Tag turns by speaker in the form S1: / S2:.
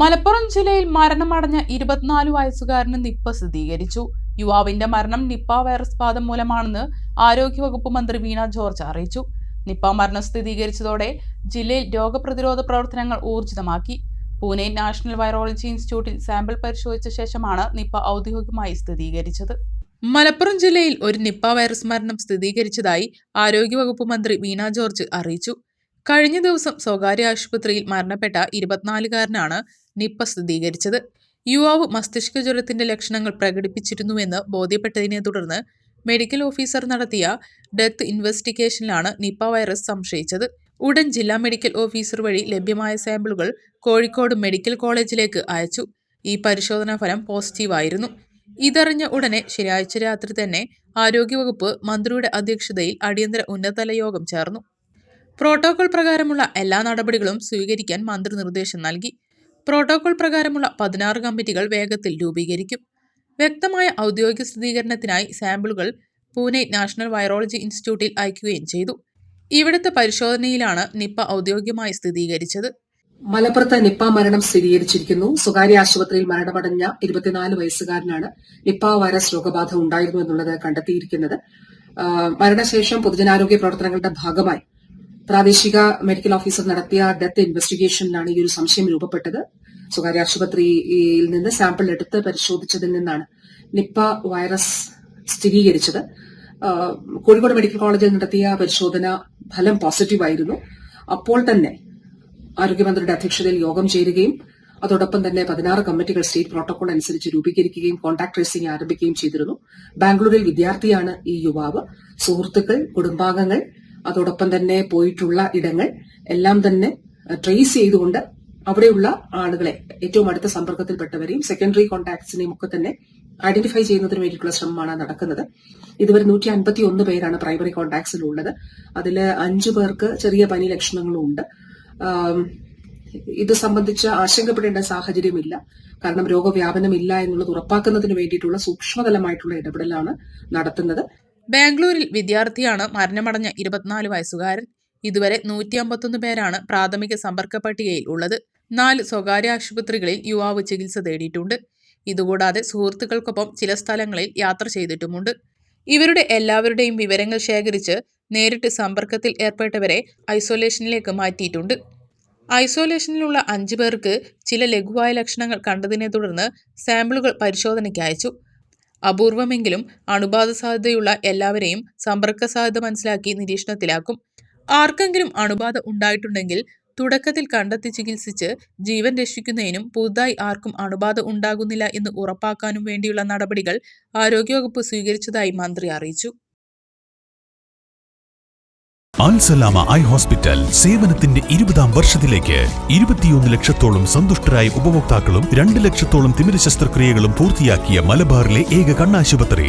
S1: മലപ്പുറം ജില്ലയിൽ മരണമടഞ്ഞ ഇരുപത്തിനാല് വയസ്സുകാരന് നിപ്പ സ്ഥിരീകരിച്ചു. യുവാവിന്റെ മരണം നിപ്പ വൈറസ് ബാധ മൂലമാണെന്ന് ആരോഗ്യവകുപ്പ് മന്ത്രി വീണ ജോർജ് അറിയിച്ചു. നിപ്പ മരണം സ്ഥിരീകരിച്ചതോടെ ജില്ലയിൽ രോഗപ്രതിരോധ പ്രവർത്തനങ്ങൾ ഊർജിതമാക്കി. പൂനെ നാഷണൽ വൈറോളജി ഇൻസ്റ്റിറ്റ്യൂട്ടിൽ സാമ്പിൾ പരിശോധിച്ച ശേഷമാണ് നിപ്പ ഔദ്യോഗികമായി സ്ഥിരീകരിച്ചത്. മലപ്പുറം ജില്ലയിൽ ഒരു നിപ്പ വൈറസ് മരണം സ്ഥിരീകരിച്ചതായി ആരോഗ്യവകുപ്പ് മന്ത്രി വീണ ജോർജ് അറിയിച്ചു. കഴിഞ്ഞ ദിവസം സ്വകാര്യ ആശുപത്രിയിൽ മരണപ്പെട്ട ഇരുപത്തിനാലുകാരനാണ് നിപ്പ സ്ഥിരീകരിച്ചത്. യുവാവ് മസ്തിഷ്ക ജ്വരത്തിന്റെ ലക്ഷണങ്ങൾ പ്രകടിപ്പിച്ചിരുന്നുവെന്ന് ബോധ്യപ്പെട്ടതിനെ തുടർന്ന് മെഡിക്കൽ ഓഫീസർ നടത്തിയ ഡെത്ത് ഇൻവെസ്റ്റിഗേഷനിലാണ് നിപ്പ വൈറസ് സംശയിച്ചത്. ഉടൻ ജില്ലാ മെഡിക്കൽ ഓഫീസർ വഴി ലഭ്യമായ സാമ്പിളുകൾ കോഴിക്കോട് മെഡിക്കൽ കോളേജിലേക്ക് അയച്ചു. ഈ പരിശോധനാ ഫലം പോസിറ്റീവായിരുന്നു. ഇതറിഞ്ഞ ഉടനെ ശനിയാഴ്ച രാത്രി തന്നെ ആരോഗ്യവകുപ്പ് മന്ത്രിയുടെ അധ്യക്ഷതയിൽ അടിയന്തര ഉന്നതതല യോഗം ചേർന്നു. പ്രോട്ടോകോൾ പ്രകാരമുള്ള എല്ലാ നടപടികളും സ്വീകരിക്കാൻ മന്ത്രി നിർദ്ദേശം നൽകി. പ്രോട്ടോകോൾ പ്രകാരമുള്ള പതിനാറ് കമ്മിറ്റികൾ വേഗത്തിൽ രൂപീകരിക്കും. വ്യക്തമായ ഔദ്യോഗിക സ്ഥിരീകരണത്തിനായി സാമ്പിളുകൾ പൂനെ നാഷണൽ വൈറോളജി ഇൻസ്റ്റിറ്റ്യൂട്ടിൽ അയക്കുകയും ചെയ്തു. ഇവിടുത്തെ പരിശോധനയിലാണ് നിപ്പ ഔദ്യോഗികമായി സ്ഥിരീകരിച്ചത്.
S2: മലപ്പുറത്ത് നിപ്പ മരണം സ്ഥിരീകരിച്ചിരിക്കുന്നു. സ്വകാര്യ ആശുപത്രിയിൽ മരണമടഞ്ഞ ഇരുപത്തിനാല് വയസ്സുകാരനാണ് നിപ്പ വൈറസ് രോഗബാധ ഉണ്ടായിരുന്നു എന്നുള്ളത് കണ്ടെത്തിയിരിക്കുന്നത്. മരണശേഷം പൊതുജനാരോഗ്യ പ്രവർത്തനങ്ങളുടെ ഭാഗമായി പ്രാദേശിക മെഡിക്കൽ ഓഫീസർ നടത്തിയ ഡെത്ത് ഇൻവെസ്റ്റിഗേഷനിലാണ് ഈ ഒരു സംശയം രൂപപ്പെട്ടത്. സ്വകാര്യ ആശുപത്രിയിൽ നിന്ന് സാമ്പിൾ എടുത്ത് പരിശോധിച്ചതിൽ നിന്നാണ് നിപ്പ വൈറസ് സ്ഥിരീകരിച്ചത്. കോഴിക്കോട് മെഡിക്കൽ കോളേജിൽ നടത്തിയ പരിശോധന ഫലം പോസിറ്റീവായിരുന്നു. അപ്പോൾ തന്നെ ആരോഗ്യമന്ത്രിയുടെ അധ്യക്ഷതയിൽ യോഗം ചേരുകയും അതോടൊപ്പം തന്നെ പതിനാറ് കമ്മിറ്റികൾ സ്റ്റേറ്റ് പ്രോട്ടോകോൾ അനുസരിച്ച് രൂപീകരിക്കുകയും കോൺടാക്ട് ട്രേസിംഗ് ആരംഭിക്കുകയും ചെയ്തിരുന്നു. ബാംഗ്ലൂരിൽ വിദ്യാർത്ഥിയാണ് ഈ യുവാവ്. സുഹൃത്തുക്കൾ കുടുംബാംഗങ്ങൾ അതോടൊപ്പം തന്നെ പോയിട്ടുള്ള ഇടങ്ങൾ എല്ലാം തന്നെ ട്രേസ് ചെയ്തുകൊണ്ട് അവിടെയുള്ള ആളുകളെ ഏറ്റവും അടുത്ത സമ്പർക്കത്തിൽപ്പെട്ടവരെയും സെക്കൻഡറി കോൺടാക്ട്സിനെയും ഒക്കെ തന്നെ ഐഡന്റിഫൈ ചെയ്യുന്നതിന് വേണ്ടിയിട്ടുള്ള ശ്രമമാണ് നടക്കുന്നത്. ഇതുവരെ നൂറ്റി അൻപത്തി ഒന്ന് പേരാണ് പ്രൈമറി കോൺടാക്ട്സിൽ ഉള്ളത് അതിൽ അഞ്ചു പേർക്ക് ചെറിയ പനി ലക്ഷണങ്ങളും ഉണ്ട് ഇത് സംബന്ധിച്ച് ആശങ്കപ്പെടേണ്ട സാഹചര്യമില്ല. കാരണം രോഗവ്യാപനമില്ല എന്നുള്ളത് ഉറപ്പാക്കുന്നതിന് വേണ്ടിയിട്ടുള്ള സൂക്ഷ്മതലമായിട്ടുള്ള ഇടപെടലാണ് നടത്തുന്നത്.
S1: ബാംഗ്ലൂരിൽ വിദ്യാർത്ഥിയാണ് മരണമടഞ്ഞ ഇരുപത്തിനാല് വയസ്സുകാരൻ. ഇതുവരെ നൂറ്റി അമ്പത്തൊന്ന് പേരാണ് പ്രാഥമിക സമ്പർക്ക പട്ടികയിൽ ഉള്ളത്. നാല് സ്വകാര്യ ആശുപത്രികളിൽ യുവാവ് ചികിത്സ തേടിയിട്ടുണ്ട്. ഇതുകൂടാതെ സുഹൃത്തുക്കൾക്കൊപ്പം ചില സ്ഥലങ്ങളിൽ യാത്ര ചെയ്തിട്ടുമുണ്ട്. ഇവരുടെ എല്ലാവരുടെയും വിവരങ്ങൾ ശേഖരിച്ച് നേരിട്ട് സമ്പർക്കത്തിൽ ഏർപ്പെട്ടവരെ ഐസൊലേഷനിലേക്ക് മാറ്റിയിട്ടുണ്ട്. ഐസൊലേഷനിലുള്ള അഞ്ചു പേർക്ക് ചില ലഘുവായ ലക്ഷണങ്ങൾ കണ്ടതിനെ തുടർന്ന് സാമ്പിളുകൾ പരിശോധനയ്ക്ക് അയച്ചു. അപൂർവമെങ്കിലും അണുബാധ സാധ്യതയുള്ള എല്ലാവരെയും സമ്പർക്ക സാധ്യത മനസ്സിലാക്കി നിരീക്ഷണത്തിലാക്കും. ആർക്കെങ്കിലും അണുബാധ ഉണ്ടായിട്ടുണ്ടെങ്കിൽ തുടക്കത്തിൽ കണ്ടെത്തി ചികിത്സിച്ച് ജീവൻ രക്ഷിക്കുന്നതിനും പുതുതായി ആർക്കും അണുബാധ ഉണ്ടാകുന്നില്ല എന്ന് ഉറപ്പാക്കാനും വേണ്ടിയുള്ള നടപടികൾ ആരോഗ്യവകുപ്പ് സ്വീകരിച്ചതായി മന്ത്രി അറിയിച്ചു.
S3: അൽസലാമ ഐ ഹോസ്പിറ്റൽ സേവനത്തിന്റെ ഇരുപതാം വർഷത്തിലേക്ക് ഇരുപത്തിയൊന്ന് ലക്ഷത്തോളം സന്തുഷ്ടരായ ഉപഭോക്താക്കളും രണ്ട് ലക്ഷത്തോളം തിമിര ശസ്ത്രക്രിയകളും പൂർത്തിയാക്കിയ മലബാറിലെ ഏക കണ്ണാശുപത്രി.